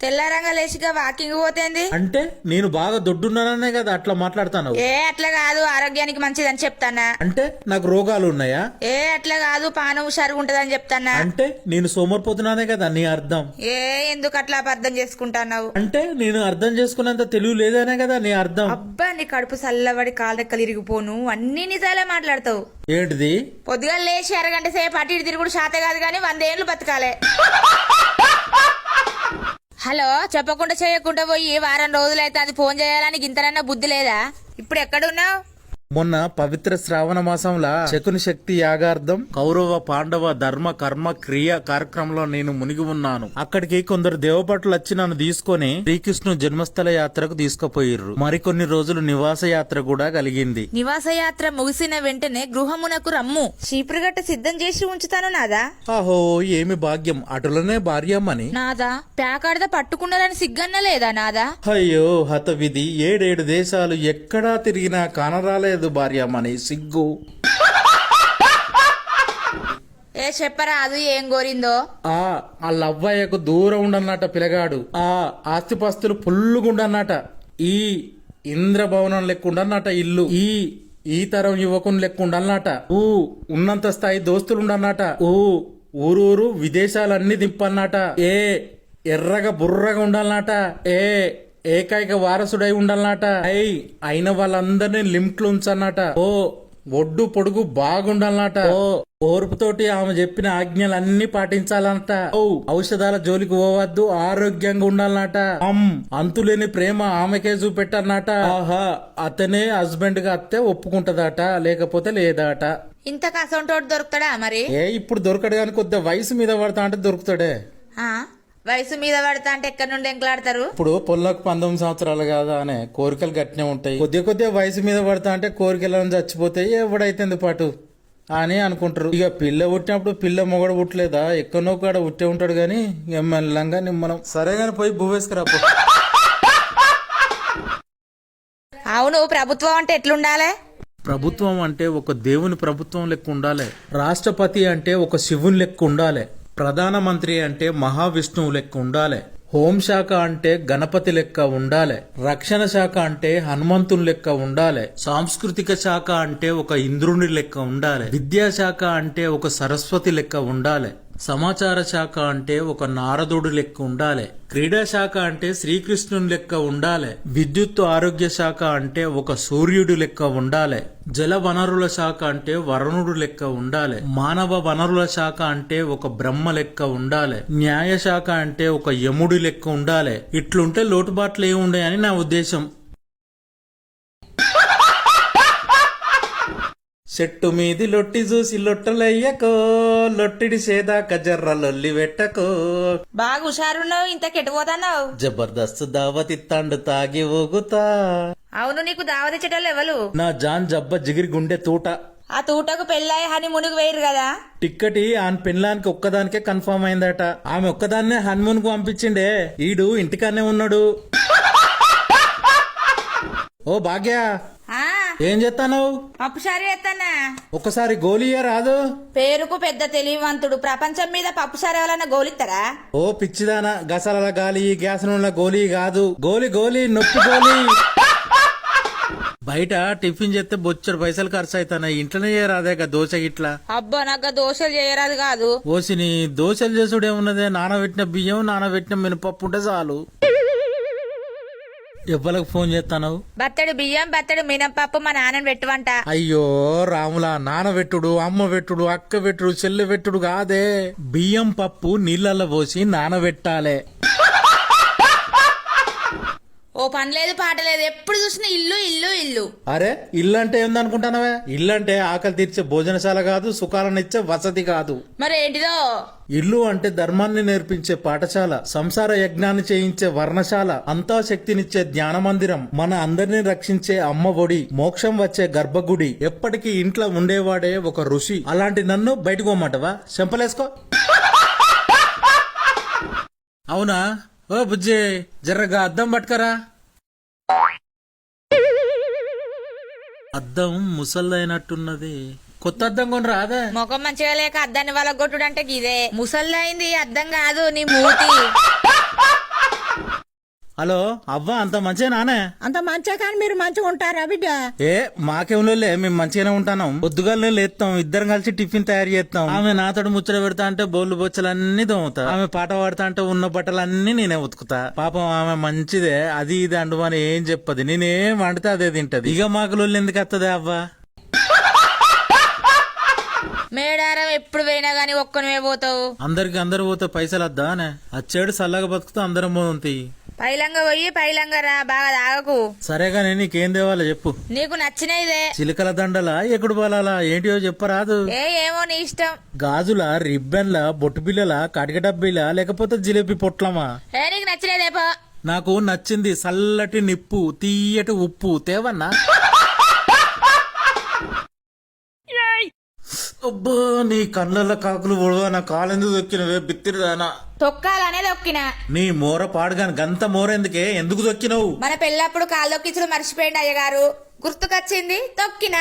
తెల్లారంగా లేచిగా walking పోతేంది అంటే నేను బాగా దొడ్డున్నాననే కదా అట్లా మాట్లాడతాను ఏ అట్లా కాదు ఆరోగ్యానికి మంచిదని చెప్తానా? అంటే నాకు రోగాలు ఉన్నాయా? ఏ అట్లా కాదు పానం హుషారుగా ఉంటదని చెప్తానా? అంటే నేను సోమరిపోతున్నానే కదా నీ అర్థం. ఏ ఎందుకు అట్లా అర్థం చేసుకుంటున్నావు? అంటే నేను అర్థం చేసుకున్నంత తెలివి లేదనే కదా నీ అర్థం. అబ్బా నీ కడుపు చల్లబడి కాలు రెక్కలు ఇరిగిపోను. అన్ని నిజాలే మాట్లాడతావు. ఏంటిది? పొద్దుగా లేచి అరగంట సేపు అటు ఇటు తిరుగుడు శాత కాదు కానీ వందేళ్ళు బతకాలే. హలో చెప్పకుండా చేయకుండా పోయి వారం రోజులైతే అది ఫోన్ చేయాలని ఇంతనన్నా బుద్ధి లేదా? ఇప్పుడు ఎక్కడున్నావు? మొన్న పవిత్ర శ్రావణ మాసంలా శకుని శక్తి యాగార్థం కౌరవ పాండవ ధర్మ కర్మ క్రియ కార్యక్రమంలో నేను మునిగి ఉన్నాను. అక్కడికి కొందరు దేవపట్లు వచ్చి నన్ను తీసుకొని శ్రీకృష్ణు జన్మస్థల యాత్రకు తీసుకుపోయిర్రు. మరికొన్ని రోజులు నివాస యాత్ర కూడా కలిగింది. నివాస యాత్ర ముగిసిన వెంటనే గృహమునకు రమ్ము. చీపురుగట్ట సిద్ధం చేసి ఉంచుతాను నాదా? ఆహో ఏమి భాగ్యం. అటులనే భార్యమ్మని నాదా ప్యాకాడద పట్టుకున్నారని సిగ్గన్న లేదా నాదా? అయ్యో హతవిధి. ఏడేడు దేశాలు ఎక్కడా తిరిగినా కానరాలేదు. భార్యమ్మని సిగ్గు. ఏ చెప్పరా అది ఏం కోరిందో? ఆ ఆ లవ్వయ్యకు దూరం ఉండన్నట పిలగాడు. ఆ ఆస్తిపాస్తులు పుల్లుగుండన్నట ఈ ఇంద్రభవనం లెక్కుండన్నట ఇల్లు. ఈ ఈ తరం యువకుని లెక్కుండన్నట ఊ ఉన్నంత స్థాయి దోస్తులుండన్నట ఊ ఊరూరు విదేశాలన్నీ దింపన్నట. ఏ ఎర్రగా బుర్రగా ఉండాలన్నట ఏ ఏకైక వారసుడై ఉండాలన్నట ఐ అయిన వాళ్ళందరినీ లిమిట్లు ఉంచన్నట. ఓ ఒడ్డు పొడుగు బాగుండాలన్నట ఓ ఓర్పుతోటి ఆమె చెప్పిన ఆజ్ఞలన్నీ పాటించాలంట ఓ ఔషధాల జోలికి పోవద్దు ఆరోగ్యంగా ఉండాలన్నట అమ్ అంతులేని ప్రేమ ఆమెకే చూపెట్టన్నట. ఆహా అతనే హస్బెండ్గా అత్తే ఒప్పుకుంటదట లేకపోతే లేదట. ఇంత కసంటోడు దొరుకుతాడా మరి? ఏ ఇప్పుడు దొరకడు కానీ కొద్దిగా వయసు మీద పడతా అంటే దొరుకుతాడే. ఆ? వయసు మీద పడతా అంటే ఎక్కడి నుండి ఎంకలాడతారు? ఇప్పుడు పొల్లకు పంతొమ్మిది సంవత్సరాలు కాదా అనే కోరికలు గట్టినే ఉంటాయి. కొద్ది కొద్దిగా వయసు మీద పడతా అంటే కోరికలను చచ్చిపోతాయి ఎవడైతుంది పాటు అని అనుకుంటారు. ఇక పిల్ల పుట్టినప్పుడు పిల్ల మొగడు పుట్టలేదా? ఎక్కడనో కాడ పుట్టే ఉంటాడు గాని ఇక మెల్లంగా నిమ్మనం సరే గాని పోయి భూవేసుకురా. అవును ప్రభుత్వం అంటే ఎట్లుండాలి? ప్రభుత్వం అంటే ఒక దేవుని ప్రభుత్వం లెక్క ఉండాలి. రాష్ట్రపతి అంటే ఒక శివుని లెక్క ఉండాలి. ప్రధానమంత్రి అంటే మహావిష్ణువు లెక్క ఉండాలి. హోంశాఖ అంటే గణపతి లెక్క ఉండాలి. రక్షణ శాఖ అంటే హనుమంతుని లెక్క ఉండాలి. సాంస్కృతిక శాఖ అంటే ఒక ఇంద్రుని లెక్క ఉండాలి. విద్యాశాఖ అంటే ఒక సరస్వతి లెక్క ఉండాలి. సమాచార శాఖ అంటే ఒక నారదుడు లెక్క ఉండాలి. క్రీడా శాఖ అంటే శ్రీకృష్ణుని లెక్క ఉండాలి. విద్యుత్ ఆరోగ్య శాఖ అంటే ఒక సూర్యుడు లెక్క ఉండాలి. జల వనరుల శాఖ అంటే వరుణుడు లెక్క ఉండాలి. మానవ వనరుల శాఖ అంటే ఒక బ్రహ్మ లెక్క ఉండాలి. న్యాయ శాఖ అంటే ఒక యముడి లెక్క ఉండాలి. ఇట్లుంటే లోటుబాట్లు ఏముండయని నా ఉద్దేశం. చెట్టు మీది లొట్టి చూసి లొట్టలయ్యకో లొట్టిడి సేదాక జర్ర లొల్లి పెట్టకో బాగా హుషారున్నావు ఇంత కెట్టుపోతున్నావు జబర్దస్త్ దావతిత్తాండు తాగి ఊగుతా. అవును నీకు దావతిచ్చటోళ్ళు ఎవరు? నా జాన్ జబ్బ జిగిరి గుండె తూట. ఆ తూటకు పెళ్ళాయి హని మునుగు వేయరు కదా? టిక్కటి ఆన్ పెళ్ళానికి ఒక్కదానికే కన్ఫర్మ్ అయిందట. ఆమె ఒక్కదాన్నే హన్మూన్కు పంపించిండే. ఈడు ఇంటికానే ఉన్నాడు. ఓ భాగ్య! ఏం చేస్తాను పప్పుసారి ఎత్తన్నా ఒక్కసారి గోలియే రాదు పేరుకు పెద్ద తెలివివంతుడు. ప్రపంచం మీద పప్పుసారి ఎవరన్నా గోలిస్తారా ఓ పిచ్చిదానా గసల గాలి గ్యాస్ నూనె గోలీ కాదు. గోలి గోలి నొప్పి గోలి బయట టిఫిన్ చేస్తే బొచ్చడు పైసలు ఖర్చు అవుతాయి ఇంట్లోనే రాదే దోశ ఇట్లా అబ్బా నాకు దోశలు చేయరాదు కాదు. ఓసిని దోశలు చేసుడు ఏమున్నదే? నానబెట్టిన బియ్యం నానబెట్టిన మినపప్పు ఉంటే చాలు. ఎవ్వలకు ఫోన్ చేస్తాను బత్తడు బియ్యం బత్తడు మినపప్పు మా నాన్నని పెట్టువంట. అయ్యో రాములా నానబెట్టుడు అమ్మ పెట్టుడు అక్క పెట్టుడు చెల్లె పెట్టుడు కాదే. బియ్యం పప్పు నీళ్ళల్లో పోసి నానబెట్టాలే. పని లేదు పాట లేదు. ఎప్పుడు చూసినా ఇల్లు ఇల్లు ఇల్లు. అరే ఇల్లు అంటే ఏందనుకుంటానవే ఇల్లు అంటే ఆకలి తీర్చే భోజనశాల కాదు సుఖాలనిచ్చే వసతి కాదు. మరి ఏంటిదో ఇల్లు అంటే ధర్మాన్ని నేర్పించే పాఠశాల సంసార యజ్ఞాన్ని చేయించే వర్ణశాల అంతా శక్తినిచ్చే జ్ఞాన మందిరం మన అందరిని రక్షించే అమ్మ ఒడి మోక్షం వచ్చే గర్భగుడి ఎప్పటికీ ఇంట్లో ఉండేవాడే ఒక ఋషి. అలాంటి నన్ను బయటకు పోమంటవా? చెంపలేసుకో. అవునా? ఓ బుజ్జి జర్రగా అద్దం పట్టుకరా. అద్దం ముసల్లైనట్టున్నది. కొత్త అద్దం కొని రాదా ముఖం మంచిగా లేక అద్దాన్ని వాళ్ళ కొట్టుడు అంటే ఇదే ముసల్లైంది అద్దం కాదు నీ మూతి. హలో అవ్వ అంత మంచిగా నానే? అంత మంచిగా కానీ మీరు మంచిగా ఉంటారా బిడ్డ? ఏ మాకేంలో మేము మంచిగానే ఉంటాను పొద్దుగాలనే లేస్తాం ఇద్దరం కలిసి టిఫిన్ తయారు చేస్తాం. ఆమె నాతోటి ముచ్చట పెడతా అంటే బోళ్ళు బొచ్చలన్నీ దోముతా ఆమె పాట పాడుతా అంటే ఉన్న బట్టలన్నీ నేనే ఉతుకుతా. పాపం ఆమె మంచిదే అది ఇది అండు అని ఏం చెప్పదు. నేనేం వండితే అదే తింటది. ఇక మాకు లొల్లి ఎందుకు వస్తుంది అవ్వ? మేడారం ఎప్పుడు పోయినా గానీ ఒక్కనివే పోతావు. అందరికి అందరు పోతే పైసలు వద్దా అనే? అచ్చేడు చల్లగా బతుకుతా అందరం పోతాయి పైలంగా పోయి పైలంగా రా బాగా తాగకు. సరేగానే నీకేం తేవాలో చెప్పు. నీకు నచ్చినయిదే. చిలకల దండలా ఎకుడు బాలాలా ఏంటియో చెప్పరాదు. ఏ ఏమో నీ ఇష్టం. గాజుల రిబ్బన్ల బొట్టు బిల్లల కటిక డబ్బీలా లేకపోతే జిలేబీ పొట్లమా? ఏ నీకు నచ్చినదే పో. నాకు నచ్చింది చల్లటి నిప్పు తీయటి ఉప్పు తేవన్నా? అబ్బా నీ కళ్ళల కాకులు పొడవా నా కాలెందుకు దొక్కినవే బిత్తిరిదానా తొక్కాలనే దొక్కిన. నీ మోర పాడుగాని గంత మోరెందుకే? ఎందుకు దొక్కినవు? మన పెళ్ళప్పుడు కాలు దొక్కించడం మర్చిపోయింది అయ్యగారు. గుర్తుకొచ్చింది? తొక్కిన.